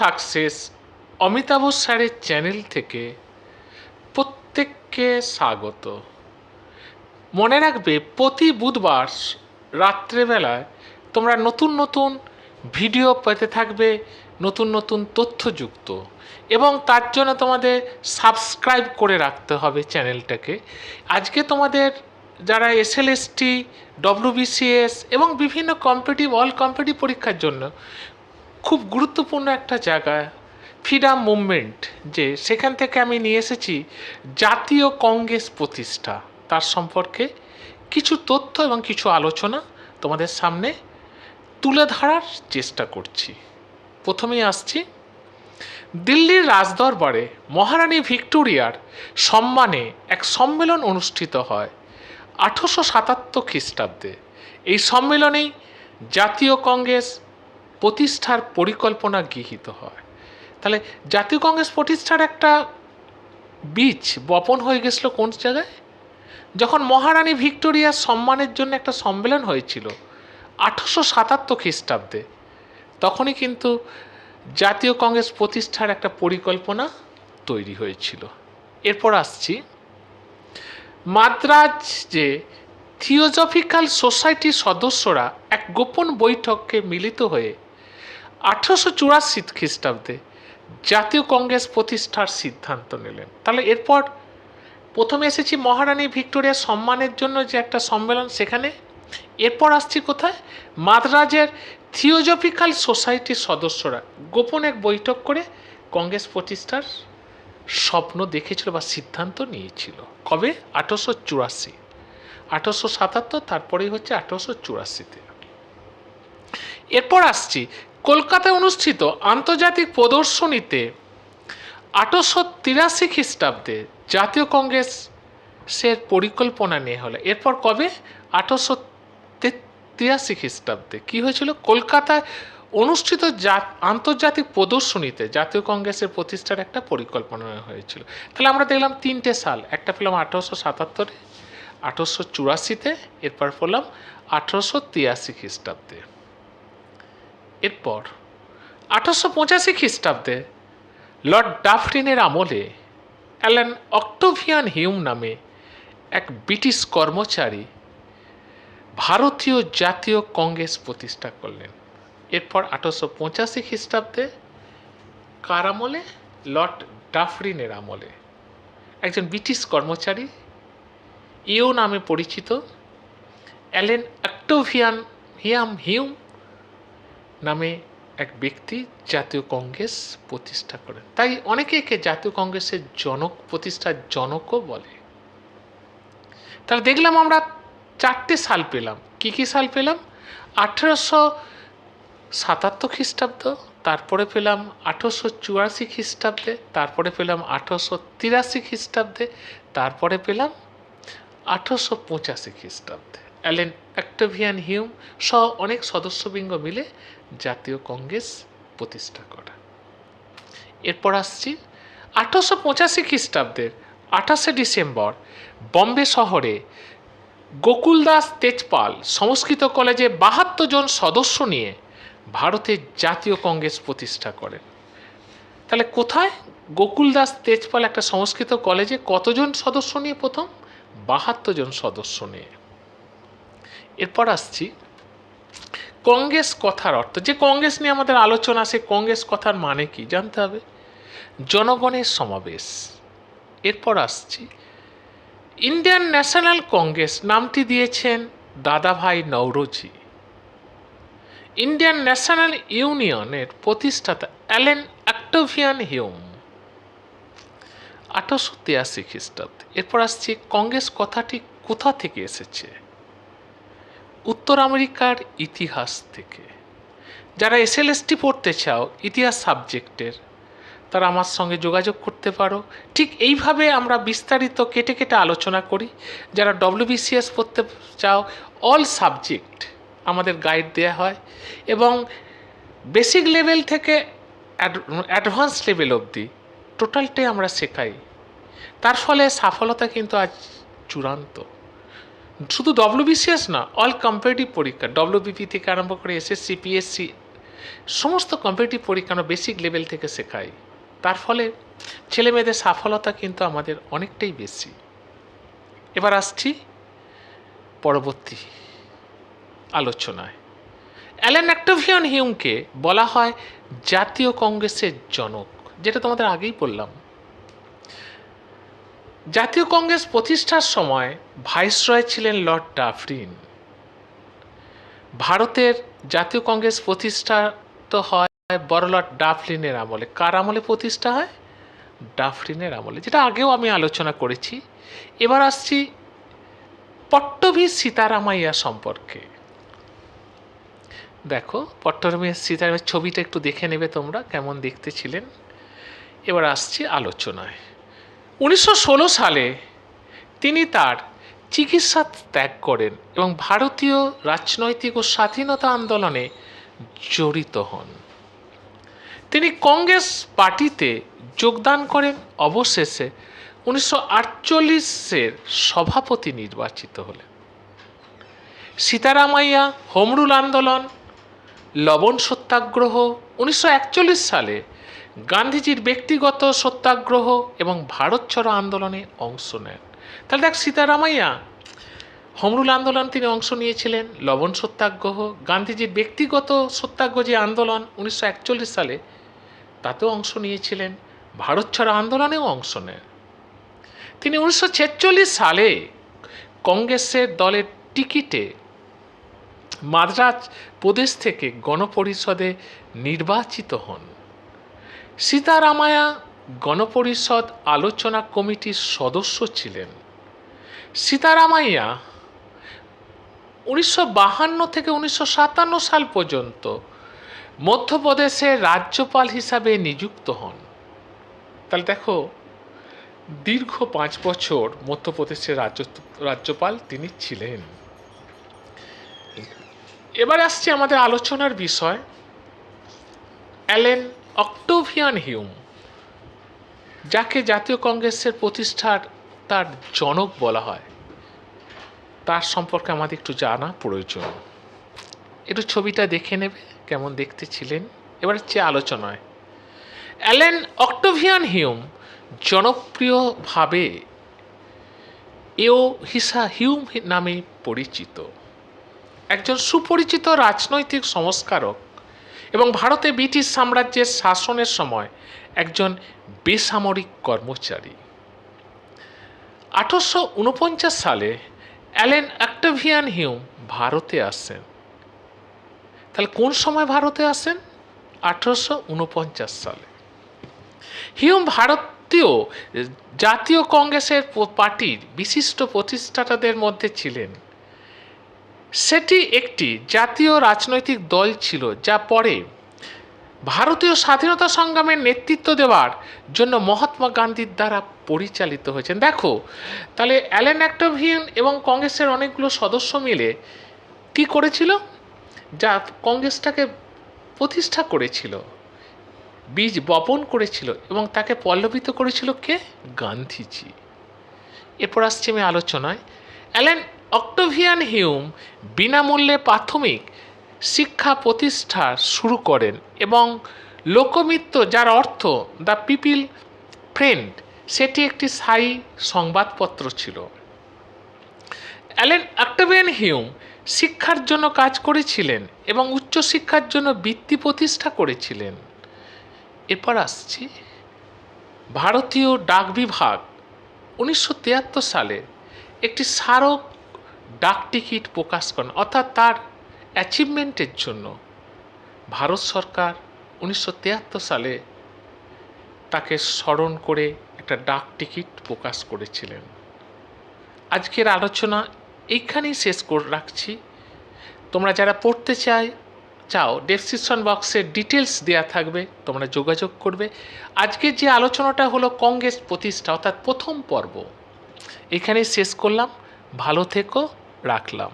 Success Amitabh স্যারের channel থেকে প্রত্যেককে স্বাগত। মনে রাখবে, প্রতি বুধবার রাত্রেবেলায় তোমরা নতুন নতুন ভিডিও পেতে থাকবে, নতুন নতুন তথ্যযুক্ত। এবং তার জন্য তোমাদের সাবস্ক্রাইব করে রাখতে হবে চ্যানেলটাকে। আজকে তোমাদের যারা এসএলএসটি ডব্লিউবিসিএস এবং বিভিন্ন কম্পিটিভ অল কম্পিটিভ পরীক্ষার জন্য খুব গুরুত্বপূর্ণ একটা জায়গা ফ্রিডাম মুভমেন্ট, যে সেখান থেকে আমি নিয়ে এসেছি জাতীয় কংগ্রেস প্রতিষ্ঠা। তার সম্পর্কে কিছু তথ্য এবং কিছু আলোচনা তোমাদের সামনে তুলে ধরার চেষ্টা করছি। প্রথমেই আসছি, দিল্লির রাজদরবারে মহারানী ভিক্টোরিয়ার সম্মানে এক সম্মেলন অনুষ্ঠিত হয় আঠেরোশো সাতাত্তর খ্রিস্টাব্দে। এই সম্মেলনেই জাতীয় কংগ্রেস প্রতিষ্ঠার পরিকল্পনা গৃহীত হয়। তাহলে জাতীয় কংগ্রেস প্রতিষ্ঠার একটা বীজ বপন হয়ে গেছিল কোন জায়গায়? যখন মহারানী ভিক্টোরিয়ার সম্মানের জন্য একটা সম্মেলন হয়েছিল, আঠেরোশো সাতাত্তর খ্রিস্টাব্দে, তখনই কিন্তু জাতীয় কংগ্রেস প্রতিষ্ঠার একটা পরিকল্পনা তৈরি হয়েছিল। এরপর আসছি। মাদ্রাজ যে থিওজফিক্যাল সোসাইটির সদস্যরা এক গোপন বৈঠকে মিলিত হয়ে আঠেরোশো চুরাশি খ্রিস্টাব্দে জাতীয় কংগ্রেস প্রতিষ্ঠার সিদ্ধান্ত নিলেন। তাহলে এরপর প্রথমে এসেছি মহারানী ভিক্টোরিয়ার সম্মানের জন্য যে একটা সম্মেলন সেখানে। এরপর আসছি কোথায়? মাদ্রাজের থিওজফিক্যাল সোসাইটির সদস্যরা গোপন এক বৈঠক করে কংগ্রেস প্রতিষ্ঠার স্বপ্ন দেখেছিল বা সিদ্ধান্ত নিয়েছিল। কবে? আঠারোশো চুরাশি। আঠারোশো সাতাত্তর, তারপরেই হচ্ছে আঠারোশো চুরাশিতে। এরপর আসছি কলকাতায় অনুষ্ঠিত আন্তর্জাতিক প্রদর্শনীতে আঠারোশো তিরাশি খ্রিস্টাব্দে জাতীয় কংগ্রেসের পরিকল্পনা নিয়ে হলো। এরপর কবে? আঠারোশো তিরাশি খ্রিস্টাব্দে। কী হয়েছিল? কলকাতায় অনুষ্ঠিত আন্তর্জাতিক প্রদর্শনীতে জাতীয় কংগ্রেসের প্রতিষ্ঠার একটা পরিকল্পনা হয়েছিল। তাহলে আমরা দেখলাম তিনটে সাল। একটা পেলাম আঠারোশো সাতাত্তরে আঠারোশো চুরাশিতে, এরপর পেলাম আঠারোশো তিরাশি খ্রিস্টাব্দে। এরপর আঠারোশো পঁচাশি খ্রিস্টাব্দে লর্ড ডাফরিনের আমলে অ্যালেন অক্টোভিয়ান হিউম নামে এক ব্রিটিশ কর্মচারী ভারতীয় জাতীয় কংগ্রেস প্রতিষ্ঠা করলেন। এরপর আঠারোশো পঁচাশি খ্রিস্টাব্দে কার আমলে? লর্ড ডাফরিনের আমলে। একজন ব্রিটিশ কর্মচারী, ইও নামে পরিচিত, অ্যালেন অক্টোভিয়ান হিয়াম হিউম নামে এক ব্যক্তি জাতীয় কংগ্রেস প্রতিষ্ঠা করেন। তাই অনেকে একে জাতীয় কংগ্রেসের জনক, প্রতিষ্ঠার জনকও বলে। তাহলে দেখলাম আমরা চারটে সাল পেলাম। কি কি সাল পেলাম? আঠেরোশো সাতাত্তর খ্রিস্টাব্দ, তারপরে পেলাম আঠেরোশো চুরাশি খ্রিস্টাব্দে, তারপরে পেলাম আঠেরোশো তিরাশি খ্রিস্টাব্দে, তারপরে পেলাম আঠেরোশো পঁচাশি খ্রিস্টাব্দে। অ্যালেন অ্যাক্টোভিয়ান হিউম সহ অনেক সদস্যবৃন্দ মিলে জাতীয় কংগ্রেস প্রতিষ্ঠা করা এরপর আসছি আঠারোশো পঁচাশি খ্রিস্টাব্দের আঠাশে ডিসেম্বর বম্বে শহরে গোকুল দাস তেজপাল সংস্কৃত কলেজে বাহাত্তর জন সদস্য নিয়ে ভারতের জাতীয় কংগ্রেস প্রতিষ্ঠা করেন। তাহলে কোথায় গোকুল দাস তেজপাল একটা সংস্কৃত কলেজে কতজন সদস্য নিয়ে প্রথম? বাহাত্তর জন সদস্য নিয়ে। এরপর আসছি। কংগ্রেস কথার অর্থ, যে কংগ্রেস নিয়ে আমাদের আলোচনা, সে কংগ্রেস কথার মানে কি জানতে হবে। জনগণের সমাবেশ। এরপর আসছি। ইন্ডিয়ান ন্যাশনাল কংগ্রেস নামটি দিয়েছেন দাদাভাই নৌরোজি ইন্ডিয়ান ন্যাশনাল ইউনিয়নের প্রতিষ্ঠাতা অ্যালেন অ্যাক্টোভিয়ান হিউম আঠারোশো তিরাশি খ্রিস্টাব্দে। এরপর আসছি, কংগ্রেস কথাটি কোথা থেকে এসেছে? উত্তর আমেরিকার ইতিহাস থেকে। যারা এসএলএসটি পড়তে চাও, ইতিহাস সাবজেক্টের, তারা আমার সঙ্গে যোগাযোগ করতে পারো। ঠিক এইভাবে আমরা বিস্তারিত কেটে কেটে আলোচনা করি। যারা ডব্লিউবিসিএস পড়তে চাও, অল সাবজেক্ট আমাদের গাইড দেওয়া হয় এবং বেসিক লেভেল থেকে অ্যাডভান্স লেভেল অবধি টোটালটাই আমরা শেখাই। তার ফলে সফলতা কিন্তু আজ চূড়ান্ত। শুধু ডব্লিউবিসিএস না অল কম্পারেটিভ পরীক্ষা ডব্লিউবিপি থেকে আরম্ভ করে এসএসসি পিএসসি সমস্ত কম্পিটিভ পরীক্ষা আমরা বেসিক লেভেল থেকে শেখাই। তার ফলে ছেলে মেয়েদের সফলতা কিন্তু আমাদের অনেকটাই বেশি। এবার আসছি পরবর্তী আলোচনায়। অ্যালেন অ্যাক্টোভিয়ান হিউমকে বলা হয় জাতীয় কংগ্রেসের জনক, যেটা তোমাদের আগেই বললাম। জাতীয় কংগ্রেস প্রতিষ্ঠার সময় ভাইসরয় ছিলেন লর্ড ডাফরিন। ভারতের জাতীয় কংগ্রেস প্রতিষ্ঠা তো হয় বড়লট ডাফলিনের আমলে। কার আমলে প্রতিষ্ঠা হয়? ডাফরিনের আমলে, যেটা আগেও আমি আলোচনা করেছি। এবার আসছি পট্টভি সীতারামাইয়া সম্পর্কে। দেখো, পট্টভি সীতারামের ছবিটা একটু দেখে নেবে তোমরা, কেমন দেখতে ছিলেন। এবার আসছি আলোচনায়। উনিশশো ষোলো সালে তিনি তার চিকিৎসা ত্যাগ করেন এবং ভারতীয় রাজনৈতিক ও স্বাধীনতা আন্দোলনে জড়িত হন। তিনি কংগ্রেস পার্টিতে যোগদান করেন। অবশেষে উনিশশো আটচল্লিশের সভাপতি নির্বাচিত হলেন। সীতারামাইয়া, হোমরুল আন্দোলন, লবণ সত্যাগ্রহ উনিশশো একচল্লিশ সালে গান্ধীজির ব্যক্তিগত সত্যাগ্রহ এবং ভারত ছাড়ো আন্দোলনে অংশ নেন। তাহলে দেখ সীতারামাইয়া, হমরুল আন্দোলন তিনি অংশ নিয়েছিলেন, লবণ সত্যাগ্রহ, গান্ধীজির ব্যক্তিগত সত্যাগ্রহ যে আন্দোলন উনিশশো একচল্লিশ সালে, তাতেও অংশ নিয়েছিলেন, ভারত ছাড়ো আন্দোলনেও অংশ নেন। তিনি উনিশশো ছেচল্লিশ সালে কংগ্রেসের দলের টিকিটে মাদ্রাজ প্রদেশ থেকে গণপরিষদে নির্বাচিত হন। সীতারামায়া গণপরিষদ আলোচনা কমিটির সদস্য ছিলেন। সীতারামাইয়া উনিশশো বাহান্ন থেকে উনিশশো সাতান্ন সাল পর্যন্ত মধ্যপ্রদেশের রাজ্যপাল হিসাবে নিযুক্ত হন। তাহলে দেখো, দীর্ঘ পাঁচ বছর মধ্যপ্রদেশের রাজ্য, রাজ্যপাল তিনি ছিলেন। এবার আসছে আমাদের আলোচনার বিষয়, অ্যালেন অক্টোভিয়ান হিউম, যাকে জাতীয় কংগ্রেসের প্রতিষ্ঠার তার জনক বলা হয়, তার সম্পর্কে আমাদের একটু জানা প্রয়োজন। একটু ছবিটা দেখে নেবে, কেমন দেখতে ছিলেন। এবার হচ্ছে আলোচনায়। অ্যালেন অক্টোভিয়ান হিউম জনপ্রিয়ভাবে এও হিসা হিউম নামে পরিচিত। একজন সুপরিচিত রাজনৈতিক সংস্কারক এবং ভারতে ব্রিটিশ সাম্রাজ্যের শাসনের সময় একজন বেসামরিক কর্মচারী। আঠারোশো উনপঞ্চাশ সালে অ্যালেন অ্যাক্টাভিয়ান হিউম ভারতে আসেন। তাহলে কোন সময় ভারতে আসেন? আঠারোশো উনপঞ্চাশ সালে। হিউম ভারতীয় জাতীয় কংগ্রেসের পার্টির বিশিষ্ট প্রতিষ্ঠাতাদের মধ্যে ছিলেন। সেটি একটি জাতীয় রাজনৈতিক দল ছিল যা পরে ভারতীয় স্বাধীনতা সংগ্রামের নেতৃত্ব দেওয়ার জন্য মহাত্মা গান্ধীর দ্বারা পরিচালিত হয়েছেন দেখো, তাহলে অ্যালেন অ্যাক্টোভিয়ান এবং কংগ্রেসের অনেকগুলো সদস্য মিলে কি করেছিল? যা কংগ্রেসটাকে প্রতিষ্ঠা করেছিল, বীজ বপন করেছিল এবং তাকে পল্লবিত করেছিল কে? গান্ধীজি। এরপর আসছে আমি আলোচনায়। অ্যালেন অক্টোভিয়ান হিউম বিনামূল্যে প্রাথমিক শিক্ষা প্রতিষ্ঠা শুরু করেন এবং লোকমিত্র যার অর্থ দ্য পিপিল ফ্রেন্ড সেটি একটি স্থায়ী সংবাদপত্র ছিল। অ্যালেন অক্টোভিয়ান হিউম শিক্ষার জন্য কাজ করেছিলেন এবং উচ্চশিক্ষার জন্য বৃত্তি প্রতিষ্ঠা করেছিলেন। এরপর আসছি ভারতীয় ডাক বিভাগ। উনিশশো তিয়াত্তর সালে একটি স্মারক ডাক টিকিট প্রকাশ করেন। অর্থাৎ তার অ্যাচিভমেন্টের জন্য ভারত সরকার উনিশশো তিয়াত্তর সালে তাকে স্মরণ করে একটা ডাক টিকিট প্রকাশ করেছিলেন। আজকের আলোচনা এইখানেই শেষ করে রাখছি। তোমরা যারা পড়তে চাই চাও ডেসক্রিপশন বক্সে ডিটেলস দেওয়া থাকবে, তোমরা যোগাযোগ করবে। আজকের যে আলোচনাটা হলো কংগ্রেস প্রতিষ্ঠা, অর্থাৎ প্রথম পর্ব, এখানেই শেষ করলাম। ভালো থেকো রাখলাম।